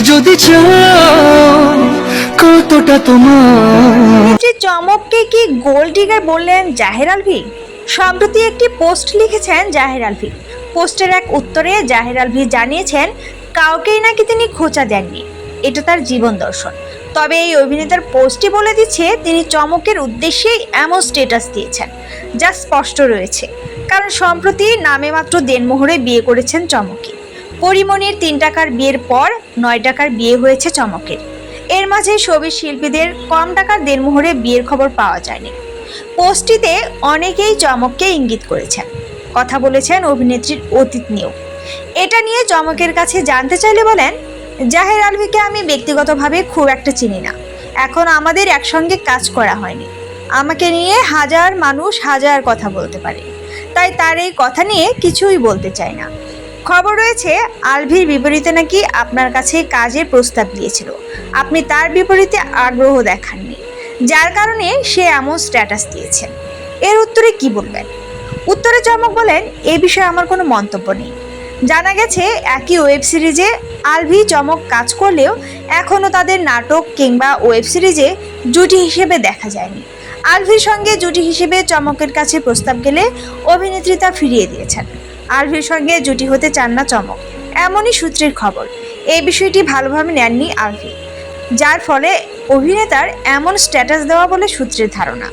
যদি চাও কতটা তোমার? চমককে কি গোল ডিগার বললেন জাহের আলভি? সম্প্রতি একটি পোস্ট লিখেছেন জাহের আলভি। পোস্টের এক উত্তরে জাহের আলভি জানিয়েছেন, কাউকেই নাকি তিনি খোঁচা দেননি। এটা তার জীবন দর্শন। তবে এই অভিনেতার পোস্টটি বলে দিচ্ছে, তিনি চমকের উদ্দেশ্যেই এমন স্টেটাস দিয়েছেন, যা স্পষ্ট রয়েছে। কারণ সম্প্রতি নামে মাত্র দেনমোহরে বিয়ে করেছেন চমকে। পরিমণির তিন টাকার বিয়ের পর নয় টাকার বিয়ে হয়েছে চমকের। এর মাঝে ছবির শিল্পীদের কম টাকার দেনমোহরে বিয়ের খবর পাওয়া যায়নি। পোস্টটিতে অনেকেই চমককে ইঙ্গিত করেছেন। কথা বলেছেন অভিনেত্রীর অতীত নিয়েও। এটা নিয়ে চমকের কাছে জানতে চাইলে বলেন, জাহের আলভিকে আমি ব্যক্তিগতভাবে খুব একটা চিনি না। এখন আমাদের একসঙ্গে কাজ করা হয়নি। আমাকে নিয়ে হাজার মানুষ হাজার কথা বলতে পারে। তাই তার এই কথা নিয়ে কিছুই বলতে চায় না। খবর রয়েছে, আলভির বিপরীতে নাকি আপনার কাছে কাজের প্রস্তাব দিয়েছিল। আপনি তার বিপরীতে আগ্রহ দেখাননি। যার কারণে সে এমন স্ট্যাটাস দিয়েছেন এর উত্তরে কি বলবেন? উত্তরে চমক বলেন, এ বিষয়ে আমার কোনো মন্তব্য নেই। জানা গেছে, একই ওয়েব সিরিজে আলভি চমক কাজ করলেও এখনও তাদের নাটক কিংবা ওয়েব সিরিজে জুটি হিসেবে দেখা যায়নি। আলভির সঙ্গে জুটি হিসেবে চমকের কাছে প্রস্তাব গেলে অভিনেত্রী তা ফিরিয়ে দিয়েছেন। আলভির সঙ্গে জুটি হতে চান না চমক। এমনই সূত্রের খবর। এই বিষয়টি ভালোভাবে নেননি আরভি, যার ফলে অভিনেতার এমন স্ট্যাটাস দেওয়া বলে সূত্রের ধারণা।